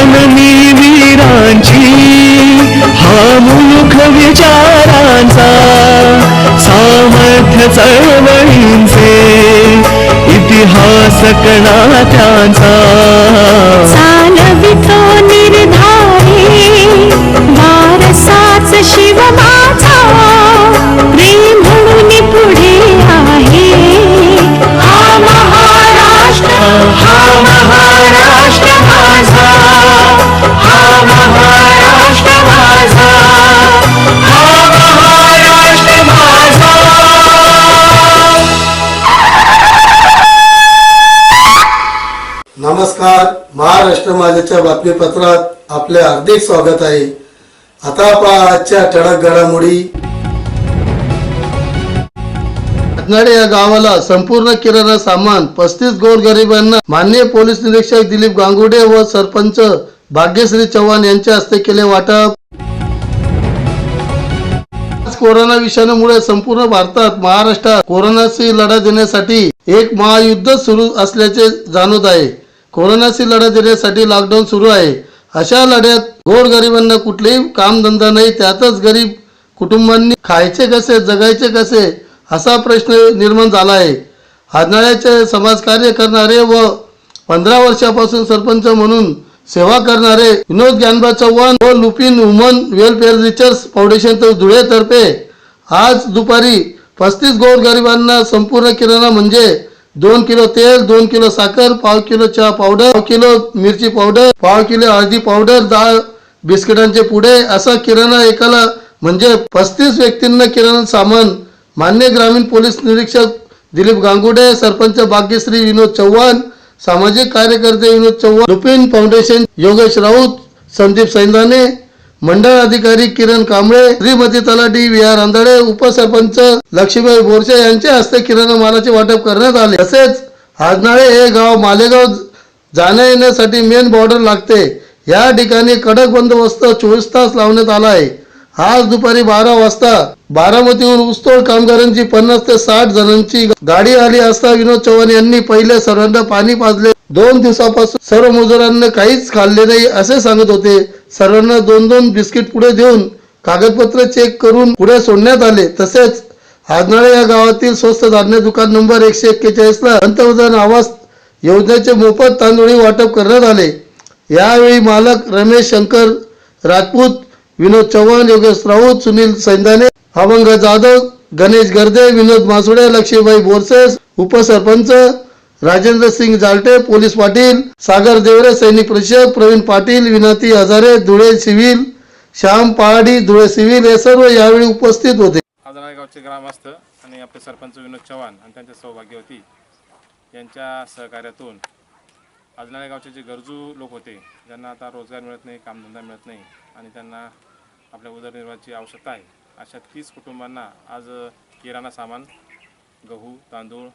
जननी वीरांची हा मुख विचारांचा सामर्थ्य चळवळींचे इतिहास कणा त्यांचा चालवितो निर्धारी वारसाच शिवा नमस्कार. महाराष्ट्र माझ्याच्या बातमीपत्रात आपले हार्दिक स्वागत आहे. आता पहा आजच्या ठळक घडामोडी. रत्नाडे या गावाला संपूर्ण किराणा सामान पस्तीस गोरगरिबांना माननीय पोलीस निरीक्षक दिलीप गांगुडे व सरपंच भाग्यश्री चव्हाण यांच्या हस्ते केले वाटप. कोरोना विषाणूमुळे संपूर्ण भारतात महाराष्ट्रात कोरोनाशी लढा देण्यासाठी एक महायुद्ध सुरू असल्याचे जाणवत आहे. कोरोनाशी लढा देण्यासाठी लॉकडाऊन सुरू आहे. अशा लढ्यात गोरगरिबांना कुठलेही कामधंदा नाही त्यातच गरीब कुटुंबांनी खायचे कसे जगायचे कसे असा प्रश्न निर्माण झाला आहे. हादनाळ्याचे समाजकार्य करणारे व पंधरा वर्षापासून सरपंच म्हणून सेवा करणारे विनोद ज्ञानबा चव्हाण व Lupin woman welfare research foundation धुळेतर्फे आज दुपारी पस्तीस गोरगरिबांना संपूर्ण किराणा म्हणजे दोन किलो तेल दोन किलो साखर पाव किलो चहा पावडर पाव किलो मिरची पावडर पाव किलो हळदी पावडर डाळ बिस्किटांचे पुडे असा किराणा एकाला म्हणजे पस्तीस व्यक्तींना किराणा सामान. मान्य ग्रामीण पोलीस निरीक्षक दिलीप गांगुडे सरपंच भाग्यश्री विनोद चव्हाण सामाजिक कार्यकर्ते विनोद चव्हाण लुपिन फाउंडेशन योगेश राऊत संदीप सैंदाने मंडळ अधिकारी किरण कांबळे श्रीमती तलाठी व्ही आर आंधळे उपसरपंच लक्ष्मीबाई बोरसे यांच्या हस्ते किराणा मालाचे वाटप करण्यात आले. तसेच हाजनाळे हे गाव मालेगाव जाण्या येण्यासाठी मेन बॉर्डर लागते. या ठिकाणी कडक बंदोबस्त चोवीस तास लावण्यात आला आहे. आज दुपारी बारा वाजता बारामतीहून ऊसतोड कामगारांची पन्नास ते साठ जणांची गाडी आली असता विनोद चव्हाण यांनी पहिले सर्वांना पाणी पाजले. दोन दिवसापासून सर्व मजुरांना काहीच खाल्ले नाही असे सांगत होते. सर्वांना दोन दोन बिस्किट पुढे देऊन कागदपत्र चेक करून पुढे सोडण्यात आले. तसेच हादनाळे या गावातील स्वस्त धान्य दुकान नंबर एकशे एक्केचाळीस ला पंतप्रधान आवास योजनेचे मोफत तांदूळी वाटप करण्यात आले. यावेळी मालक रमेश शंकर राजपूत विनोद चव्हाण योगेश राऊत सुनील सैंदाने अभंग जाधव गणेश गर्दे विनोद मासुडे लक्ष्मीबाई बोरसे उपसरपंच राजेंद्र सिंग जालटे पोलीस पाटील सागर देवरे सैनिक परिषद प्रवीण पाटील विनाती हजारे धुळे सिव्हिल श्याम पहाडी धुळे सिव्हिल हे सर्व यावेळी उपस्थित होते. आजरा गावचे ग्रामस्थ आणि आपले सरपंच विनोद चव्हाण आणि त्यांच्या सौभाग्यवती यांच्या सहकार्यातून आजनाळे गावचे जे गरजू लोक होते ज्यांना आता रोजगार मिळत नाही कामधंदा मिळत नाही आणि त्यांना आपल्या उदरनिर्वाहाची आवश्यकता आहे. अशा तीस कुटुंबांना आज किराणा सामान गहू तांदूळ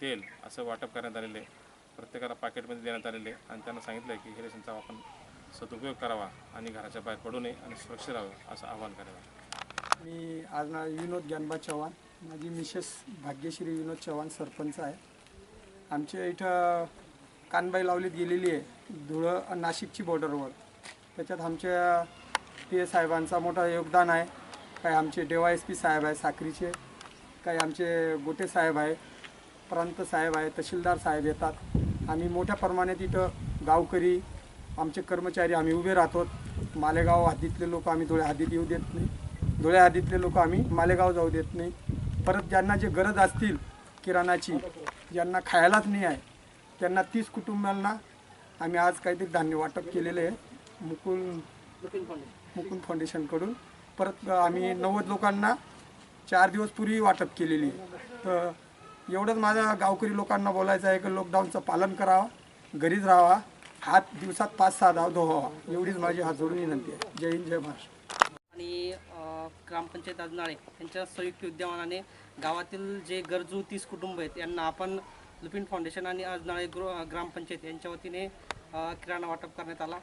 तेल असं वाटप करण्यात आलेले आहे. प्रत्येकाला पाकिटमध्ये देण्यात आलेले आहे आणि त्यांना सांगितलं आहे की हे रेशनचा आपण सदुपयोग करावा आणि घराच्या बाहेर पडू नये आणि सुरक्षित राहावं असं आवाहन करावं मी आज ना विनोद ज्ञानबा चव्हाण माझी मिसेस भाग्यश्री विनोद चव्हाण सरपंच आहे. आमच्या इथं कानबाई लावलीत गेलेली आहे धुळं नाशिकची बॉर्डरवर त्याच्यात आमच्या पी ए साहेबांचा मोठा योगदान आहे. काही आमचे डेवा एस पी साहेब आहे साखरीचे. काही आमचे गोटे साहेब आहे प्रांत साहेब आहे तहसीलदार साहेब येतात. आम्ही मोठ्या प्रमाणात इथं गावकरी आमचे कर्मचारी आम्ही उभे राहतो. मालेगाव हद्दीतले लोक आम्ही धुळे हद्दीत येऊ देत नाही. धुळे हद्दीतले लोक आम्ही मालेगाव जाऊ देत नाही. परत ज्यांना जे गरज असतील किराणाची ज्यांना खायलाच नाही आहे त्यांना तीस कुटुंबांना आम्ही आज काहीतरी धान्य वाटप केलेले आहे. मुकुल मुकुंद फाउंडेशनकडून परत आम्ही नव्वद लोकांना चार दिवस पूर्वी वाटप केलेली. तर एवढंच माझ्या गावकरी लोकांना बोलायचं आहे की लॉकडाऊनचं पालन करावं घरीच राहावा हात दिवसात पाच सहा धाव धुवावा एवढीच माझी हात जोडून विनंती आहे. जय हिंद जय महाराष्ट्र. आणि ग्रामपंचायत अजनाळे यांच्या संयुक्त विद्यमानाने गावातील जे गरजू तीस कुटुंब आहेत यांना आपण लुपिन फाउंडेशन आणि अजनाळे गृ ग्रामपंचायत यांच्या वतीने किराणा वाटप करण्यात आला.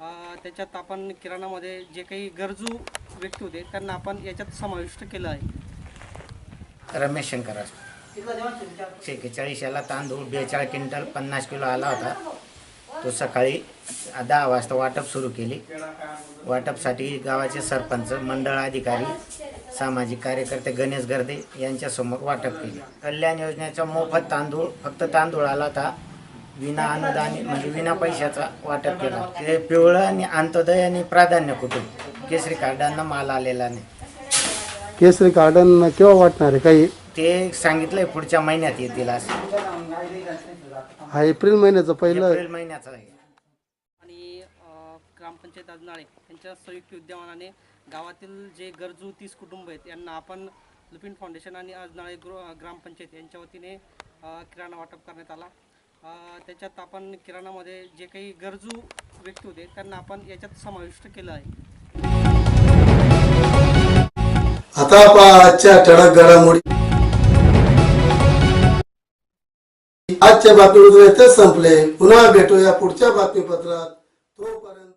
त्याच्यात आपण किराणामध्ये जे काही गरजू व्यक्ती होते त्यांना आपण याच्यात समाविष्ट केलं आहे. रमेश शंकर शेहेचाळीस याला तांदूळ बेचाळीस क्विंटल पन्नास किलो आला होता. तो सकाळी दहा वाजता वाटप सुरू केली. वाटपसाठी गावाचे सरपंच मंडळ अधिकारी सामाजिक कार्यकर्ते गणेश गर्दे यांच्यासमोर वाटप केले. कल्याण योजनेचा मोफत तांदूळ फक्त तांदूळ आला होता. विना अनुदान म्हणजे विना पैशाचा वाटप केला. ते पिवळं आणि अंत्योदय आणि प्राधान्य कुटुंब. केसरी कार्डांना माल आलेला नाही. केसरी गार्डन केव्हा वाटणार आहे? काही ते सांगितलंय पुढच्या महिन्यात येतील असं. हा एप्रिल महिन्याचं पहिलं एप्रिल महिन्याचा आहे. आणि अ, ग्रामपंचायत अजनाळे यांच्या संयुक्त विद्यमानाने गावातील जे गरजू तीस कुटुंब आहेत यांना आपण लुपिन फाउंडेशन आणि अजनाळे गृह ग्रामपंचायत यांच्या वतीने अ, किराणा वाटप करण्यात आला. त्याच्यात आपण किराणामध्ये जे काही गरजू व्यक्ती होते त्यांना आपण याच्यात समाविष्ट केलं आहे. आता आजच्या ठळक घडामोडी आजच्या बातमीपत्र येथे संपले. पुन्हा भेटूया पुढच्या बातमीपत्रात. तोपर्यंत